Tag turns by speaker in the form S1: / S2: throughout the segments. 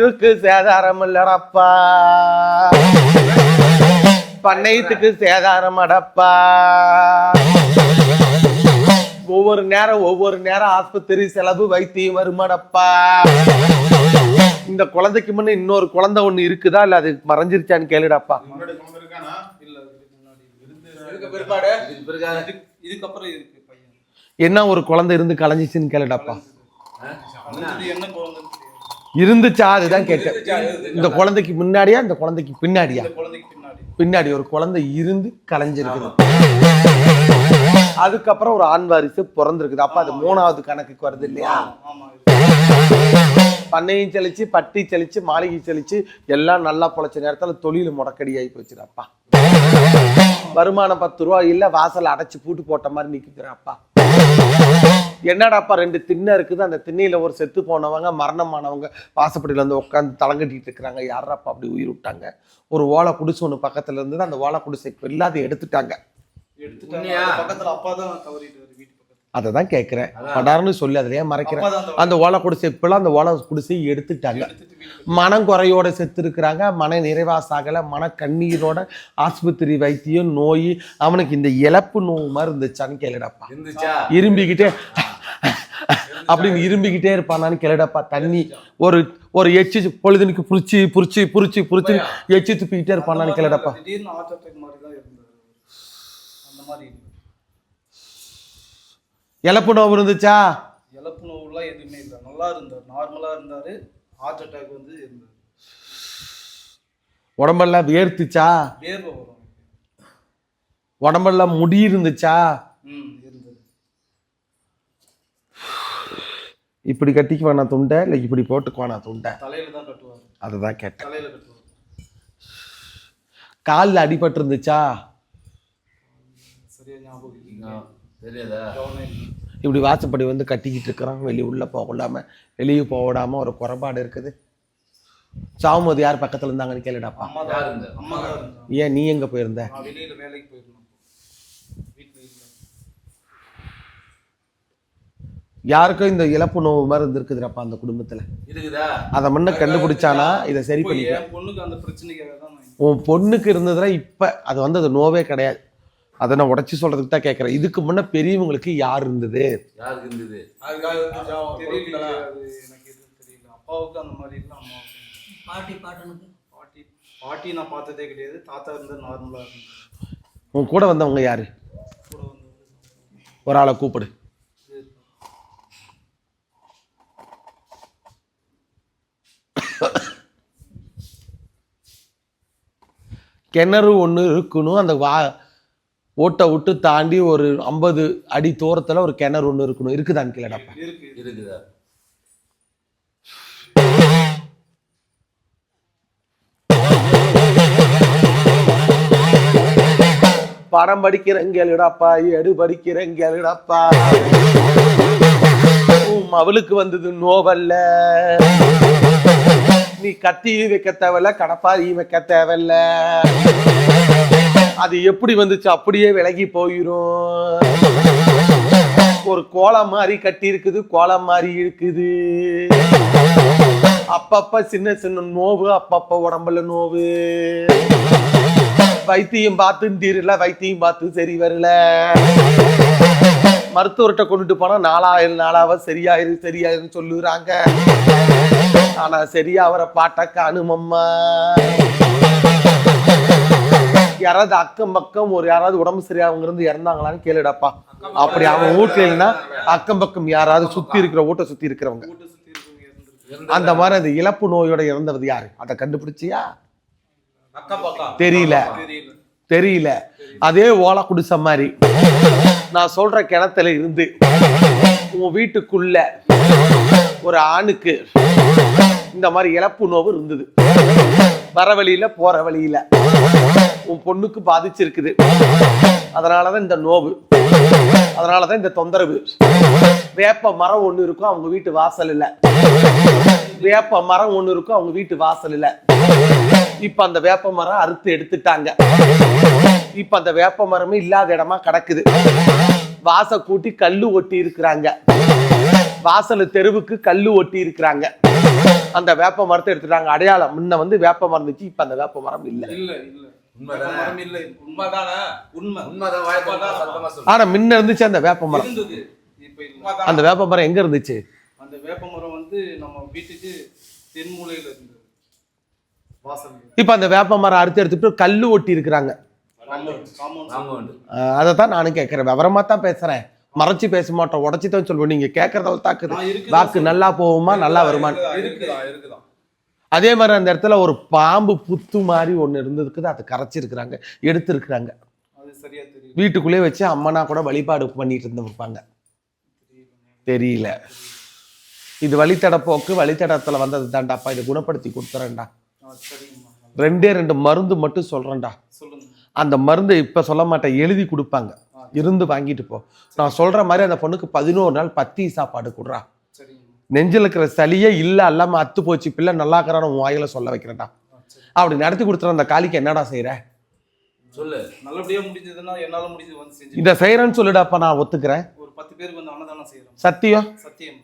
S1: உயிருக்கு சேதாரம் இல்லடப்பா பண்ணையத்துக்கு சேதாரம் அடப்பா ஒவ்வொரு நேரம் ஒவ்வொரு நேரம் ஆஸ்பத்திரி செலவு வைத்தியம் வருமாடப்பா. இந்த குழந்தைக்கு முன்ன இன்னொரு குழந்தை ஒண்ணு இருக்குதா? இல்ல அது மறைஞ்சிருச்சான்னு கேளுடாப்பா.
S2: முன்னாடி குழந்தை இருக்கானா?
S3: இல்ல இதுக்கு முன்னாடி இருந்து
S2: இதுக்கு பிற்பாடு.
S4: இதுக்கு பிறகு
S3: இதுக்கு- இதுக்கப்புறம் இருக்கு பையன்.
S1: என்ன ஒரு குழந்தை இருந்து கலைஞ்சிச்சுன்னு கேளுடாப்பா. இருந்துச்சா? அதுதான் கேட்டேன். இந்த குழந்தைக்கு முன்னாடியா? இந்த குழந்தைக்கு பின்னாடியா?
S3: பின்னாடி.
S1: ஒரு குழந்தை இருந்து கலைஞ்சிருக்குது. அதுக்கப்புறம் ஒரு ஆண் வாரிசு பிறந்திருக்குது. அப்ப அது மூணாவது கணக்குக்கு வருது இல்லையா? பண்ணையும் செழிச்சு பட்டி செழிச்சு மாளிகை செழிச்சு எல்லாம் நல்லா பொழைச்ச நேரத்துல தொழில் முடக்கடி ஆகி போச்சுடாப்பா வருமானம் பத்து ரூபா இல்ல வாசல்ல அடைச்சு பூட்டு போட்ட மாதிரி நிக்குதுடாப்பா. என்னடாப்பா ரெண்டு திண்ணை இருக்குது? அந்த திண்ணையில ஒரு செத்து போனவங்க மரணமானவங்க வாசப்படியில வந்து உட்காந்து தலங்கட்டிட்டு இருக்கிறாங்க. யாராப்பா அப்படி உயிர் விட்டாங்க? ஒரு ஓலை குடிசை ஒண்ணு பக்கத்துல இருந்தது. அந்த ஓலை குடிசை இல்லாத எடுத்துட்டாங்க.
S3: எடுத்துட்டாங்க. பக்கத்துல அப்பா தான் பக்கத்துல
S1: அதை தான் கேட்குறேன் படார்னு சொல்லி அதுலயே மறைக்கிறேன்.
S3: அப்பா தான்
S1: அந்த ஓலை குடிசை இப்பெல்லாம் அந்த ஓலை குடிசை எடுத்துட்டாங்க. மனம் குறையோட செத்து இருக்கிறாங்க மன நிறைவா சாகல மன கண்ணீரோட ஆஸ்பத்திரி வைத்தியம் நோய். அவனுக்கு இந்த இழப்பு நோய் மாதிரி இருந்துச்சான்னு கேளுடப்பா. இரும்பிக்கிட்டே அப்படின்னு இரும்பிக்கிட்டே இருப்பானான்னு கேளுடப்பா. தண்ணி ஒரு ஒரு எச்சு பொழுதுனுக்கு புரிச்சு புரிச்சு புரிச்சு புரிச்சு எச்சு துப்பிக்கிட்டே இருப்பானான்னு கேளுடப்பா
S3: திடீர்னு ஹார்ட் அட்டாக் மாதிரி தான் இருந்தாரு அந்த மாதிரி இல்லை
S1: இழப்பு நோவு இருந்துச்சா?
S3: இழப்பு நோவுலாம் எதுவுமே இல்லை. நல்லா இருந்தார். நார்மலா இருந்தாரு. ஹார்ட் அட்டாக் வந்து இருந்தார்
S1: உடம்பெல்லாம் வேர்த்துச்சா?
S3: வேர்வை வரும்.
S1: உடம்பெல்லாம் முடி இருந்துச்சா?
S3: ம் இருந்தது.
S1: இப்படி கட்டிக்குவானா துண்டை? இல்லை இப்படி போட்டுக்குவானா துண்டை?
S3: தலையில தான் கட்டுவார்.
S1: அதை தான் கேட்டேன்.
S3: தலையில கட்டுவார்.
S1: காலில் அடிபட்டு இருந்துச்சா
S3: சரியா ஞாபகம் இல்லை
S1: இப்படி வாசப்படி வந்து கட்டிக்கிட்டு இருக்கிறான். வெளியே உள்ளே போக விடாம வெளியே போக விடாம ஒரு குறைபாடு இருக்குது. சாவும்போது யார் பக்கத்துல இருந்தாங்கன்னு கேளுடாப்பா. ஏன் நீ எங்க போயிருந்த? யாருக்கும் இந்த இழப்பு நோவு மாதிரி இருந்திருக்குதுடாப்பா அந்த குடும்பத்துல?
S4: இருக்குதா?
S1: அதை முன்ன கண்டுபிடிச்சானா? இதை சரி
S3: நான்
S1: உன் பொண்ணுக்கு இருந்ததுனா இப்ப அது வந்து அது நோவே கிடையாது. அதை நான் உடச்சி சொல்றதுக்கு தான் கேட்கறேன் இதுக்கு முன்ன பெரியவங்களுக்கு யார் இருந்தது?
S4: யாருக்கு இருந்தது?
S3: தெரியல அது எனக்கு எதுவும் தெரியல. அப்பாவுக்கு அந்த மாதிரி இல்லை அம்மாவுக்கு.
S5: பாட்டி பாட்டனுக்கு?
S3: பாட்டி பாட்டி நான் பார்த்ததே கிடையாது. தாத்தா இருந்து நார்மலா இருந்தாரு.
S1: உன் கூட வந்தவங்க யாரு?
S3: கூட வந்து
S1: ஒரு ஆளை கூப்பிடு. கிணறு ஒன்று இருக்கணும். அந்த வா ஓட்டை விட்டு தாண்டி ஒரு ஐம்பது அடி தூரத்தில் ஒரு கிணறு ஒன்று இருக்கணும். இருக்குதான்னு கேளடாப்பா
S3: இருக்கு.
S4: இருக்குதா?
S1: படம் படிக்கிறேங்கேளுடாப்பா எடு படிக்கிறேங்கேளுடாப்பா அதுவும் அவளுக்கு வந்தது நோவல்ல. நீ கத்தி வைக்க தேவையில்ல கடப்பாரி வைக்க தேவையில்ல. அது எப்படி வந்துச்சு? அப்படியே விலகி போயிரும். ஒரு கோலம் மாதிரி கட்டி இருக்குது கோலம் மாதிரி இருக்குது. அப்பப்ப சின்ன சின்ன நோவு அப்பப்ப உடம்புல நோவு. வைத்தியம் பார்த்து தீரல வைத்தியம் பார்த்து சரி வரல. மருத்துவர்கிட்ட கொண்டுட்டு போனா நாலாயிரம் நாளாவ சரியாயிரு சரியாயிரும் சொல்லுறாங்க. ஆனா சரியா அவரை பாட்ட காணுமம்மா. யாராவது அக்கம் பக்கம் ஒரு யாராவது உடம்பு சரியா அவங்க இருந்து இறந்தாங்களான்னு கேளுடாப்பா. அப்படி அவன் வீட்டுல இல்லைன்னா அக்கம் பக்கம் யாராவது சுத்தி இருக்கிற வீட்டை சுத்தி இருக்கிறவங்க. அந்த மாதிரி அந்த இழப்பு நோயோட இறந்தது யாரு? அதை கண்டுபிடிச்சியா?
S2: அக்கம் பக்கம்
S1: தெரியல.
S3: தெரியல.
S1: அதே ஓலா குடிச்ச மாதிரி. நான் சொல்ற கிணத்துல இருந்து உன் வீட்டுக்குள்ள ஒரு ஆணுக்கு இந்த மாதிரி இழப்பு நோவு இருந்தது. வர வழியில போற வழியில. உன் பொண்ணுக்கு பாதிச்சிருக்குது. அதனாலதான் இந்த நோவு. அதனாலதான் இந்த தொந்தரவு. வேப்ப மரம் ஒன்று இருக்கும் அவங்க வீட்டு வாசல் இல்ல வேப்ப மரம் ஒன்று இருக்கும் அவங்க வீட்டு வாசல் இல்ல இப்ப அந்த வேப்ப மரம் அறுத்து எடுத்துட்டாங்க. இப்ப அந்த வேப்ப மரமே இல்லாத இடமா கிடக்குது. வாச கூட்டி கல்லு ஒட்டி இருக்கிறாங்க. வாசல் தெருவுக்கு கல்லு ஒட்டி இருக்கிறாங்க. அந்த வேப்ப மரத்தை எடுத்துட்டாங்க. அடையாளம் முன்ன வந்து வேப்ப மரம் இருந்துச்சு இப்ப அந்த வேப்ப மரம் இல்ல. ஆனா முன்ன இருந்துச்சு அந்த வேப்ப மரம். அந்த வேப்ப மரம் எங்க இருந்துச்சு?
S3: அந்த வேப்ப மரம் வந்து நம்ம வீட்டுக்கு தென்மூலையில இருந்தது. வாசல்.
S1: இப்ப அந்த வேப்ப மரம் அறுத்து எடுத்துட்டு கல்லு ஒட்டி இருக்கிறாங்க. அதை தான் நானும் கேட்கறேன். விவரமா தான் பேசுறேன். மறைச்சு பேச மாட்டோம். உடச்சி தான் சொல்லுவோம். நீங்க கேட்கறத தாக்குது. வாக்கு நல்லா போகுமா? நல்லா வருமா?
S2: இருக்குதா, இருக்குதா இருக்குதா?
S1: அதே மாதிரி அந்த இடத்துல ஒரு பாம்பு புத்து மாதிரி ஒண்ணு இருந்திருக்குது. அதை கரைச்சிருக்கிறாங்க. எடுத்திருக்கிறாங்க.
S3: அது சரியா தெரியல.
S1: வீட்டுக்குள்ளே வச்சு அம்மனா கூட வழிபாடு பண்ணிட்டு இருந்திருப்பாங்க. தெரியல. இது வழித்தட போக்கு வழித்தடத்துல வந்தது தாண்டாப்பா இதை குணப்படுத்தி கொடுத்துறேன்டா. ரெண்டே ரெண்டு மருந்து மட்டும் சொல்றேன்டா.
S3: சொல்லுங்க.
S1: அந்த மருந்து இப்ப சொல்ல மாட்டேன் எழுதி கொடுப்பாங்க. இருந்து வாங்கிட்டு போ. நான் சொல்ற மாதிரி அந்த பொண்ணுக்கு பதினோரு நாள் பத்தி சாப்பாடு கொடுறா. நெஞ்சில் இருக்கிற சளியே இல்ல அல்லாம அத்து போச்சு பிள்ளை நல்லா இருக்கிறான்னு உன் வாயில சொல்ல வைக்கிறேன்டா. அப்படி நடத்தி கொடுத்துற அந்த காளிக்கு என்னடா செய்யற
S4: சொல்லு.
S3: நல்லபடியா முடிஞ்சதுன்னா என்னால முடிஞ்சது வந்து செஞ்சு
S1: இந்த செய்யறேன்னு சொல்லிடாப்பா நான் ஒத்துக்கிறேன்.
S3: ஒரு பத்து பேருக்கு வந்து அன்னதானம் செய்யறோம்
S1: சத்தியம்?
S3: சத்தியம்.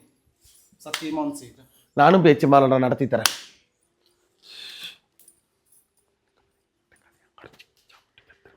S3: சத்தியமா வந்து செய்யறேன்.
S1: நானும் பேச்சு மாலை நடத்தி தரேன்.